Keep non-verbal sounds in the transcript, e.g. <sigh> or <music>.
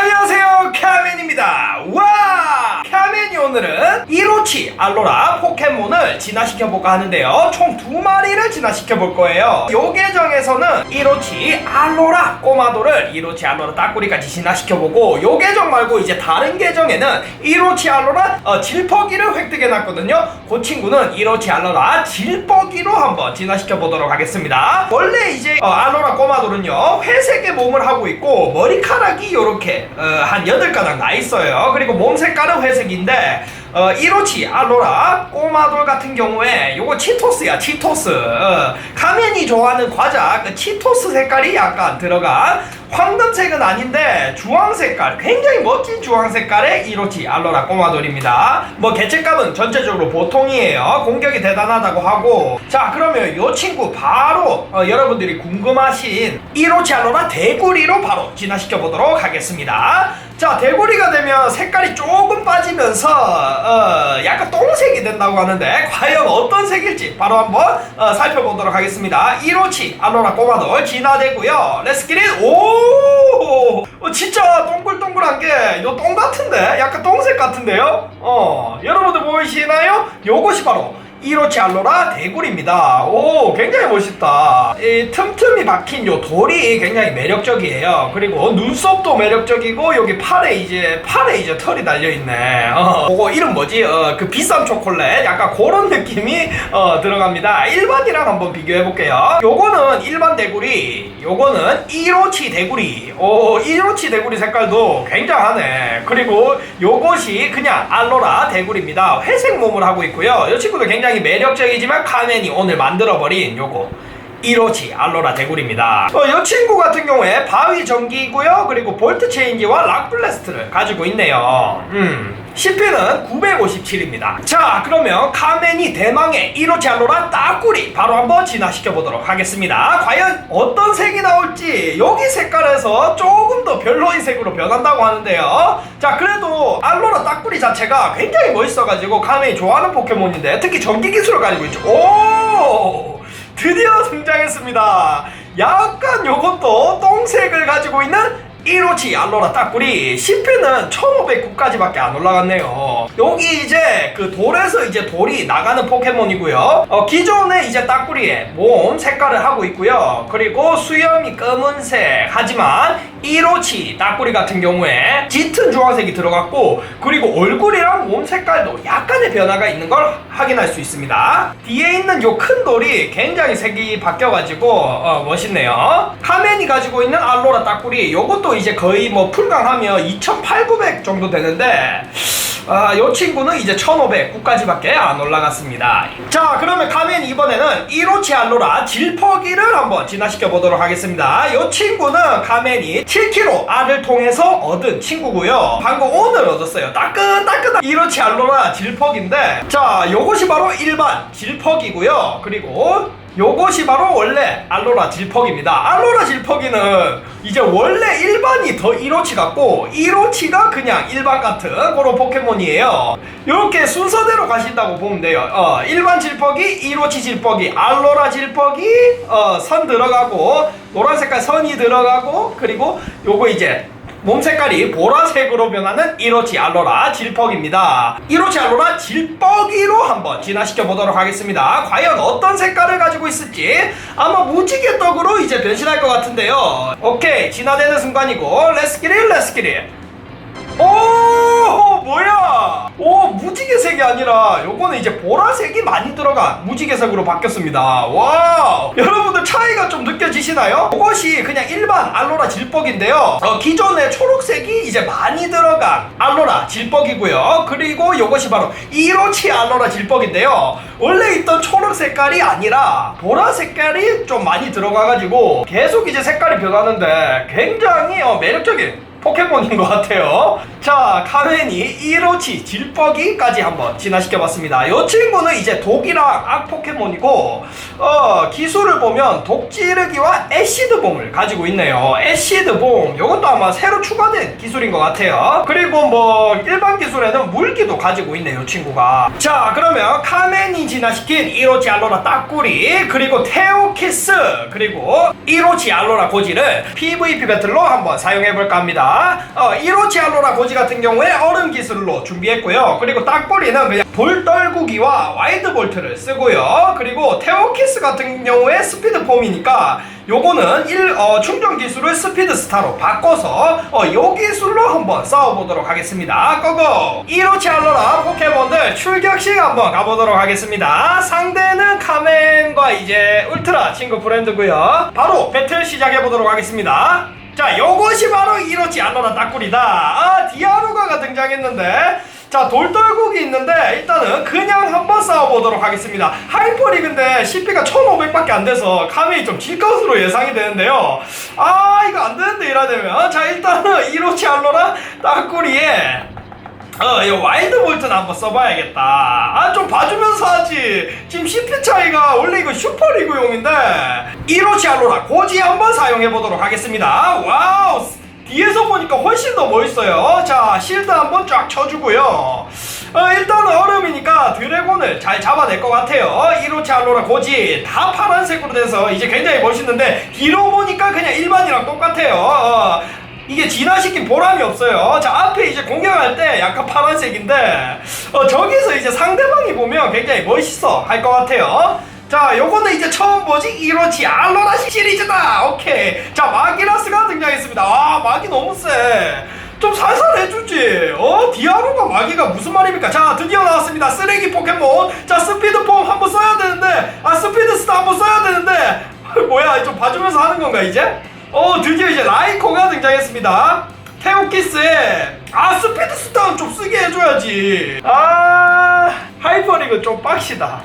안녕하세요 카멘입니다 와 카멘이 오늘은 이로치 알로라 포켓몬을 진화시켜볼까 하는데요. 총 두 마리를 진화시켜볼 거예요. 요 계정에서는 이로치 알로라 꼬마도를 이로치 알로라 따꾸리까지 진화시켜보고 요 계정 말고 이제 다른 계정에는 이로치 알로라 어, 질퍽이를 획득해놨거든요. 그 친구는 이로치 알로라 질퍽이로 한번 진화시켜보도록 하겠습니다. 원래 이제 어, 알로라 꼬마도는요 회색의 몸을 하고 있고 머리카락이 요렇게 어, 한 8가닥 나 있어요. 그리고 몸 색깔은 회색인데 어, 이로치 알로라 꼬마돌 같은 경우에 요거 치토스야 치토스. 어, 카멘이 좋아하는 과자 그 치토스 색깔이 약간 들어간 황금색은 아닌데 주황 색깔 굉장히 멋진 주황 색깔의 이로치 알로라 꼬마돌입니다. 뭐 개체값은 전체적으로 보통이에요. 공격이 대단하다고 하고. 자 그러면 요 친구 바로 어, 여러분들이 궁금하신 이로치 알로라 대구리로 바로 진화시켜 보도록 하겠습니다. 자 대구리가 되면 색깔이 조금 빠지면서 어, 약간 똥색이 된다고 하는데 과연 어떤 색일지 바로 한번 어, 살펴보도록 하겠습니다. 이로치 알로라 꼬마돌 진화되고요. 렛츠기릿 오 어, 진짜 동글동글한 게 요 똥 같은데? 약간 똥색 같은데요? 어 여러분들 보이시나요? 요것이 바로 이로치 알로라 대굴입니다. 오, 굉장히 멋있다. 이 틈틈이 박힌 요 돌이 굉장히 매력적이에요. 그리고 눈썹도 매력적이고 여기 팔에 이제 팔에 이제 털이 달려 있네. 어, 그거 이름 뭐지? 어, 그 비싼 초콜릿 약간 그런 느낌이 어, 들어갑니다. 일반이랑 한번 비교해 볼게요. 요거는 일반 대구리, 요거는 이로치 대구리. 오, 이로치 대구리 색깔도 굉장하네. 그리고 요것이 그냥 알로라 대구리입니다. 회색 몸을 하고 있고요. 이 친구도 굉장히 매력적이지만 카멘이 오늘 만들어버린 요거. 이로치 알로라 대구리입니다. 어, 이 친구 같은 경우에 바위 전기고요. 그리고 볼트 체인지와 락 블래스트를 가지고 있네요. 음. CP는 957입니다. 자, 그러면 카멘이 대망의 이로치 알로라 따꾸리 바로 한번 진화시켜 보도록 하겠습니다. 과연 어떤 색이 나올지 여기 색깔에서 조금 더 별로인 색으로 변한다고 하는데요. 자, 그래도 알로라 따꾸리 자체가 굉장히 멋있어가지고 카멘이 좋아하는 포켓몬인데 특히 전기 기술을 가지고 있죠. 오! 드디어 등장했습니다. 약간 요것도 똥색을 가지고 있는 이로치 알로라 따꾸리 10회는 1509까지밖에 안 올라갔네요. 여기 이제 그 돌에서 이제 돌이 나가는 포켓몬이고요. 어, 기존에 이제 따꾸리의 몸 색깔을 하고 있고요. 그리고 수염이 검은색. 하지만 이로치 따꾸리 같은 경우에 짙은 주황색이 들어갔고 그리고 얼굴이랑 몸 색깔도 약간의 변화가 있는 걸 확인할 수 있습니다. 뒤에 있는 요 큰 돌이 굉장히 색이 바뀌어가지고 어, 멋있네요. 카멘이 가지고 있는 알로라 따꾸리 요것도 이제 거의 뭐 풀강하면 2800 정도 되는데 아, 요 친구는 이제 1509까지밖에 안 올라갔습니다. 자, 그러면 카멘 이번에는 이로치 알로라 질퍽이를 한번 진화시켜 보도록 하겠습니다. 요 친구는 카멘이 7kg 알을 통해서 얻은 친구고요. 방금 오늘 얻었어요. 따끈따끈한 이로치 알로라 질퍽인데, 자, 요것이 바로 일반 질퍽이고요. 그리고 요것이 바로 원래 알로라 질퍽입니다. 알로라 질퍽이는 이제 원래 일반이 더 이로치 같고 이로치가 그냥 일반 같은 그런 포켓몬이에요. 이렇게 순서대로 가신다고 보면 돼요. 어, 일반 질퍽이 이로치 질퍽이 알로라 질퍽이 어, 선 들어가고 노란 색깔 선이 들어가고 그리고 요거 이제 몸 색깔이 보라색으로 변하는 이로치 알로라 질퍽입니다. 이로치 알로라 질퍽이로 한번 진화시켜 보도록 하겠습니다. 과연 어떤 색깔을 가지고 있을지 아마 무지개 떡으로 이제 변신할 것 같은데요. 오케이 진화되는 순간이고 렛츠기릿 렛츠기릿 오 뭐야? 오 무지개색이 아니라 요거는 이제 보라색이 많이 들어간 무지개색으로 바뀌었습니다. 와 여러분들 차이가 좀 느껴지시나요? 이것이 그냥 일반 알로라 질퍽인데요. 어, 기존의 초록색이 이제 많이 들어간 알로라 질퍽이고요. 그리고 이것이 바로 이로치 알로라 질퍽인데요. 원래 있던 초록 색깔이 아니라 보라 색깔이 좀 많이 들어가가지고 계속 이제 색깔이 변하는데 굉장히 어, 매력적인 포켓몬인 것 같아요. 자, 카멘이 이로치 질퍽이까지 한번 진화시켜봤습니다. 이 친구는 이제 독이랑 악 포켓몬이고, 어, 기술을 보면 독찌르기와 애시드bom을 가지고 있네요. 애시드bom, 이것도 아마 새로 추가된 기술인 것 같아요. 그리고 뭐, 일반 기술에는 물기도 가지고 있네요, 이 친구가. 자, 그러면 카멘이 진화시킨 이로치 알로라 따꾸리, 그리고 테오키스, 그리고 이로치 알로라 고지를 PVP 배틀로 한번 사용해볼까 합니다. 어, 이로치 알로라 고지 같은 경우에 얼음 기술로 준비했고요. 그리고 딱꼬리는 그냥 돌떨구기와 와이드 볼트를 쓰고요. 그리고 테오키스 같은 경우에 스피드 폼이니까 요거는 일, 어, 충전 기술을 스피드 스타로 바꿔서 어, 요 기술로 한번 싸워보도록 하겠습니다. 고고! 이로치 알로라 포켓몬들 출격식 한번 가보도록 하겠습니다. 상대는 카멘과 이제 울트라 친구 브랜드고요. 바로 배틀 시작해보도록 하겠습니다. 자, 요것이 바로 이로치 알로라 따꾸리다. 아, 디아루가가 등장했는데. 자, 돌떨국이 있는데, 일단은 그냥 한번 싸워보도록 하겠습니다. 하이퍼리그인데, CP가 1500밖에 안 돼서, 카메이 좀질 것으로 예상이 되는데요. 아, 이거 안 되는데, 이러되면. 자, 일단은 이로치 알로라 따꾸리에, 어, 이 와일드 볼트는 한번 써봐야겠다. 아, 좀 봐주면서 하지. 지금 CP 차이가 원래 이거 슈퍼리그용인데, 이로치 알로라 고지 한번 사용해보도록 하겠습니다. 와우! 뒤에서 보니까 훨씬 더 멋있어요. 자, 실드 한번 쫙 쳐주고요. 어, 일단 얼음이니까 드래곤을 잘 잡아낼 것 같아요. 이로치 알로라 고지 다 파란색으로 돼서 이제 굉장히 멋있는데, 뒤로 보니까 그냥 일반이랑 똑같아요. 어, 이게 진화시킨 보람이 없어요. 자, 앞에 이제 공격할 때 약간 파란색인데, 어, 저기서 이제 상대방이 보면 굉장히 멋있어 할 것 같아요. 자, 요거는 이제 처음 보지? 이로치 알로라 시리즈다! 오케이. 자, 마기라스가 등장했습니다. 와, 마기 너무 세. 좀 살살 해주지. 어? 디아루가 마기가 무슨 말입니까? 자, 드디어 나왔습니다. 쓰레기 포켓몬. 자, 스피드 폼 한번 써야 되는데, 아, 스피드 스타 한번 써야 되는데, <laughs> 뭐야, 좀 봐주면서 하는 건가, 이제? 어, 드디어 이제 라이코가 등장했습니다. 테오키스에 아 스피드 스타는 좀 쓰게 해줘야지 아 하이퍼리그 좀 빡시다